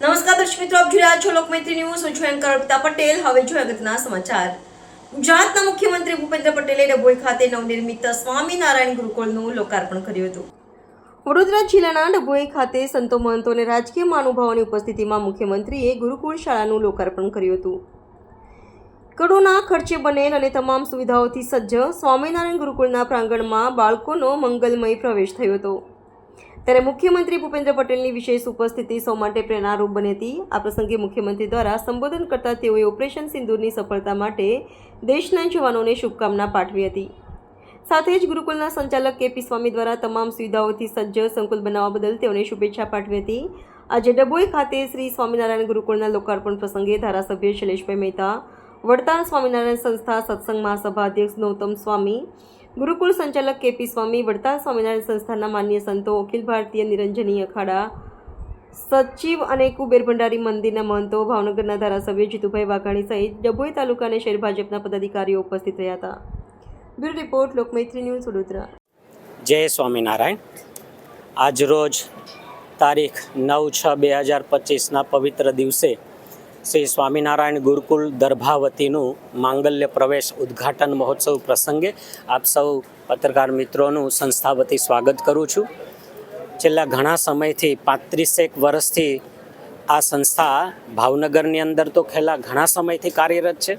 નમસ્કાર દર્શક મિત્રો, આપ જોઈ રહ્યા છો લોકમૈત્રી ન્યૂઝ. હું છું એન્કર અર્પિતા પટેલ. હવે જો અગત્યના સમાચાર. ગુજરાતના મુખ્યમંત્રી ભૂપેન્દ્ર પટેલે ડભોઈ ખાતે નવનિર્મિત સ્વામિનારાયણ ગુરુકુળનું લોકાર્પણ કર્યું હતું. વડોદરા જિલ્લાના ડભોઈ ખાતે સંતો મહંતો અને રાજકીય મહાનુભાવોની ઉપસ્થિતિમાં મુખ્યમંત્રીએ ગુરુકુળ શાળાનું લોકાર્પણ કર્યું હતું. કરોડોના ખર્ચે બનેલ અને તમામ સુવિધાઓથી સજ્જ સ્વામિનારાયણ ગુરુકુળના પ્રાંગણમાં બાળકોનો મંગલમય પ્રવેશ થયો હતો. ત્યારે મુખ્યમંત્રી ભૂપેન્દ્ર પટેલની વિશેષ ઉપસ્થિતિ સૌ માટે પ્રેરણારૂપ બની હતી. આ પ્રસંગે મુખ્યમંત્રી દ્વારા સંબોધન કરતા તેઓએ ઓપરેશન સિંદૂરની સફળતા માટે દેશના જવાનોને શુભકામના પાઠવી હતી. સાથે જ ગુરુકુલના સંચાલક કેપી સ્વામી દ્વારા તમામ સુવિધાઓથી સજ્જ સંકુલ બનાવવા બદલ તેઓને શુભેચ્છા પાઠવી હતી. આજે ડભોઈ ખાતે શ્રી સ્વામિનારાયણ ગુરુકુળના લોકાર્પણ પ્રસંગે ધારાસભ્ય શૈલેષભાઈ મહેતા વડતાલ સ્વામિનારાયણ સંસ્થા સત્સંગ મહાસભા અધ્યક્ષ નૌતમ સ્વામી ગુરુકુળ સંચાલક કેપી સ્વામી, વડતાલ સ્વામિનારાયણ સંસ્થાના માન્ય સંતો અખિલ ભારતીય નિરંજની અખાડા, સચિવ અને કુબેર ભંડારી મંદિરના મહંતો, ભાવનગરના ધારાસભ્ય જીતુભાઈ વાઘાણી સહિત ડભોઈ તાલુકા અને શહેર ભાજપના પદાધિકારીઓ ઉપસ્થિત રહ્યા હતા. Bureau report, Lokmaitri news, Vadodara. જય સ્વામિનારાયણ. આજરોજ તારીખ નવ છ બે હજાર પચીસના પવિત્ર દિવસે શ્રી સ્વામિનારાયણ ગુરુકુલ દર્ભાવતીનું માંગલ્ય પ્રવેશ ઉદ્ઘાટન મહોત્સવ પ્રસંગે આપ સૌ પત્રકાર મિત્રોનું સંસ્થા વતી સ્વાગત કરું છું. છેલ્લા ઘણા સમયથી પાંત્રીસેક વર્ષથી આ સંસ્થા ભાવનગરની અંદર તો છેલ્લા ઘણા સમયથી કાર્યરત છે.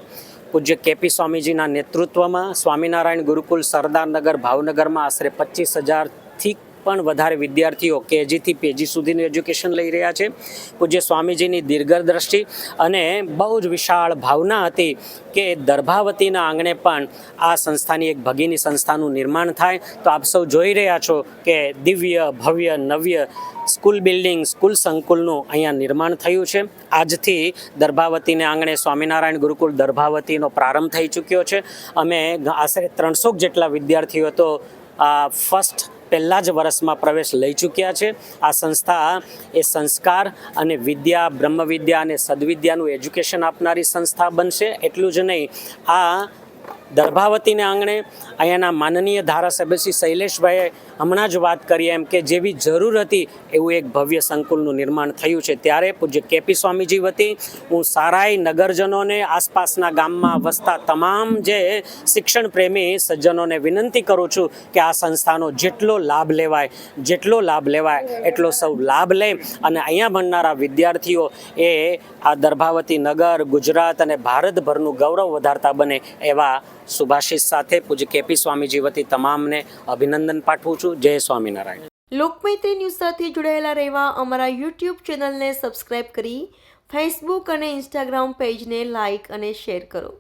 પૂજ્ય કેપી સ્વામીજીના નેતૃત્વમાં સ્વામિનારાયણ ગુરુકુલ સરદારનગર ભાવનગરમાં આશરે પચીસ હજારથી પણ વધારે વિદ્યાર્થીઓ કેજીથી પીજી સુધીનું એજ્યુકેશન લઈ રહ્યા છે. પૂજ્ય સ્વામીજીની દીર્ઘદ્રષ્ટિ અને બહુ જ વિશાળ ભાવના હતી કે દર્ભાવતીના આંગણે પણ આ સંસ્થાની એક ભગીની સંસ્થાનું નિર્માણ થાય. તો આપ સૌ જોઈ રહ્યા છો કે દિવ્ય, ભવ્ય, નવ્ય સ્કૂલ બિલ્ડિંગ, સ્કૂલ સંકુલનું અહીંયા નિર્માણ થયું છે. આજથી દર્ભાવતીને આંગણે સ્વામિનારાયણ ગુરુકુલ દર્ભાવતીનો પ્રારંભ થઈ ચૂક્યો છે. અમે આશરે ત્રણસો જેટલા વિદ્યાર્થીઓ તો ફર્સ્ટ પહેલાં જ વર્ષમાં પ્રવેશ લઈ ચૂક્યા છે. આ સંસ્થા એ સંસ્કાર અને વિદ્યા, બ્રહ્મવિદ્યા અને સદવિદ્યાનું એજ્યુકેશન આપનારી સંસ્થા બનશે. એટલું જ નહીં, આ દર્ભાવતીને આંગણે અહીંયાના માનનીય ધારાસભ્ય શ્રી શૈલેષભાઈએ હમણાં જ વાત કરી એમ કે જેવી જરૂર હતી એવું એક ભવ્ય સંકુલનું નિર્માણ થયું છે. ત્યારે પૂજ્ય કેપી સ્વામીજી વતી હું સારાય નગરજનોને, આસપાસના ગામમાં વસતા તમામ જે શિક્ષણ પ્રેમી સજ્જનોને વિનંતી કરું છું કે આ સંસ્થાનો જેટલો લાભ લેવાય, જેટલો લાભ લેવાય, એટલો સૌ લાભ લે અને અહીંયા ભણનારા વિદ્યાર્થીઓ એ આ દર્ભાવતી નગર, ગુજરાત અને ભારતભરનું ગૌરવ વધારતા બને એવા સુભાષિસ સાથે પૂજ્ય કેપી સ્વામીજી વતી તમામને અભિનંદન પાઠવું છું. જય સ્વામિનારાયણ. લોકમૈત્રી ન્યૂઝ સાથે જોડાયેલા રહેવા અમારા યુટ્યુબ ચેનલને સબસ્ક્રાઇબ કરી ફેસબુક અને ઇન્સ્ટાગ્રામ પેજને લાઇક અને શેર કરો.